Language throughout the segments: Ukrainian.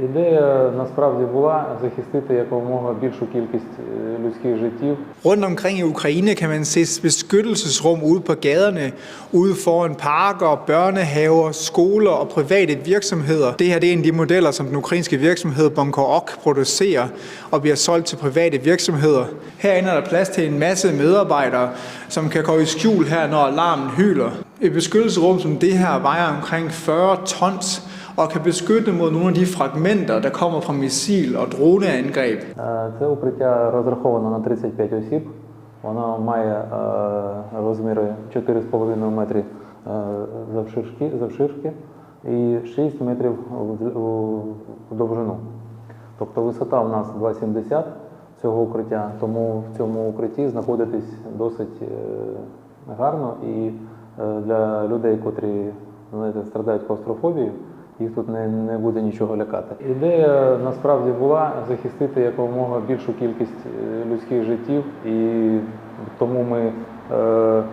Ідея насправді була захистити якомога більшу кількість е, людських життів. Rundt omkring i Ukraine kan man se beskyttelsesrum ude på gaderne, ude foran parker, børnehaver, skoler og private virksomheder. Det her det er en af de modeller, som den ukrainske virksomhed Bonkorok producerer og bliver solgt til private virksomheder. Herinde er der plads til en masse medarbejdere, som kan gå i skjul her, når alarmen hyler. Et beskyttelsesrum som det her vejer omkring 40 tons og kan beskytte mod nogle af de fragmenter, der kommer fra missil- og droneangreb. Е, Це укриття розраховано на 35 осіб. Воно має е, розміри 4,5 метри е, завширшки, завширшки і 6 метрів в- довжину. Тобто висота у нас 2,70 цього укриття, тому в цьому укритті знаходитись досить гарно і для людей, котрі знаєте, страдають клаустрофобією, їх тут не, не буде нічого лякати. Ідея насправді була захистити якомога більшу кількість е, людських життів, і тому ми е,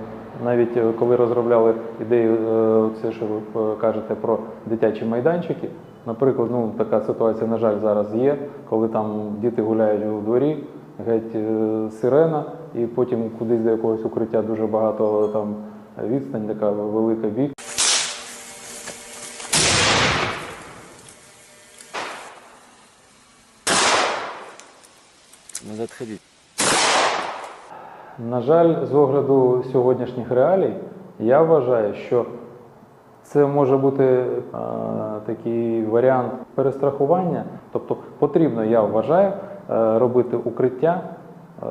навіть коли розробляли ідею, е, це що ви кажете про дитячі майданчики. Наприклад, ну така ситуація, на жаль, зараз є, коли там діти гуляють у дворі, геть сирена, і потім кудись до якогось укриття дуже багато там відстань, така велика бік. Надо отходить. На жаль, з огляду сьогоднішніх реалій, я вважаю, що це може бути е, такий варіант перестрахування. Тобто потрібно, я вважаю, е, робити укриття е,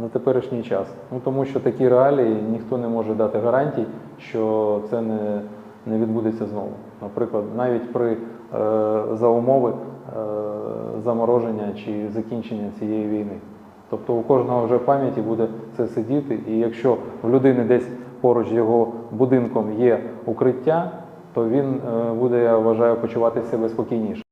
на теперішній час. Ну, тому що такі реалії ніхто не може дати гарантій, що це не, не відбудеться знову. Наприклад, навіть при е, за умови е, замороження чи закінчення цієї війни. Тобто у кожного вже в пам'яті буде це сидіти, і якщо в людини десь поруч з його будинком є укриття, то він е, буде, я вважаю, почувати себе спокійніше.